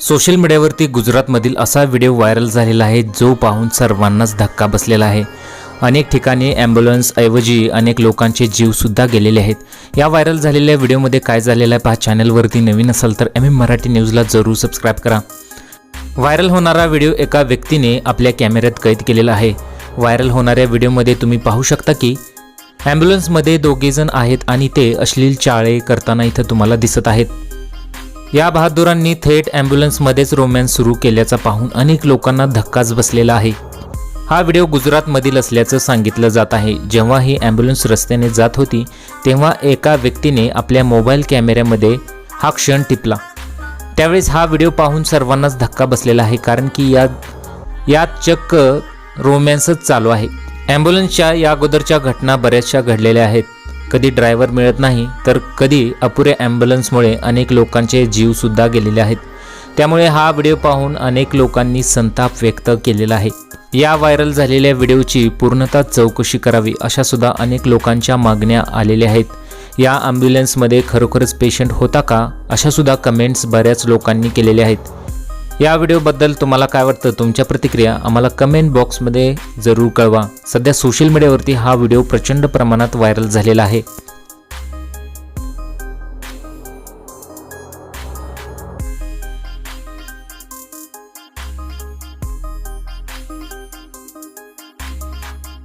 Social मीडियावरती गुजरातमधील असा व्हिडिओ व्हायरल झालेला आहे जो पाहून सर्वांनाच धक्का बसलेला आहे. अनेक ठिकाणी ॲम्ब्युलन्सऐवजी अनेक लोकांचे जीवसुद्धा गेलेले आहेत. या व्हायरल झालेल्या व्हिडिओमध्ये काय झालेलं आहे पहा चॅनलवरती नवीन असाल तर एम एम मराठी न्यूजला जरूर सबस्क्राईब करा. व्हायरल होणारा व्हिडिओ एका व्यक्तीने आपल्या कॅमेऱ्यात कैद केलेला आहे. व्हायरल होणाऱ्या व्हिडिओमध्ये तुम्ही पाहू शकता की ॲम्ब्युलन्समध्ये दोघेजण आहेत आणि ते अश्लील चाळे करताना इथं तुम्हाला दिसत आहेत. या बहादुरांनी थेट ॲम्ब्युलन्समध्येच रोमॅन्स सुरू केल्याचा पाहून अनेक लोकांना धक्काच बसलेला आहे. हा व्हिडिओ गुजरातमधील असल्याचं सांगितलं जात आहे. जेव्हा ही ॲम्ब्युलन्स रस्त्याने जात होती तेव्हा एका व्यक्तीने आपल्या मोबाईल कॅमेऱ्यामध्ये हा क्षण टिपला. त्यावेळेस हा व्हिडिओ पाहून सर्वांनाच धक्का बसलेला आहे कारण की या यात चक्क रोमॅन्सच चालू आहे. ॲम्ब्युलन्सच्या या अगोदरच्या घटना बऱ्याचशा घडलेल्या आहेत. कधी ड्रायव्हर मिळत नाही तर कधी अपुऱ्या ॲम्ब्युलन्समुळे अनेक लोकांचे जीवसुद्धा गेलेले आहेत. त्यामुळे हा व्हिडिओ पाहून अनेक लोकांनी संताप व्यक्त केलेला आहे. या व्हायरल झालेल्या व्हिडिओची पूर्णतः चौकशी करावी अशा सुद्धा अनेक लोकांच्या मागण्या आलेल्या आहेत. या ॲम्ब्युलन्समध्ये खरोखरच पेशंट होता का अशा सुद्धा कमेंट्स बऱ्याच लोकांनी केलेल्या आहेत. या व्हिडिओबद्दल तुम्हाला काय वाटतं तुमच्या प्रतिक्रिया आम्हाला कमेंट बॉक्समध्ये जरूर कळवा. सध्या सोशल मीडियावरती हा व्हिडिओ प्रचंड प्रमाणात व्हायरल झालेला आहे.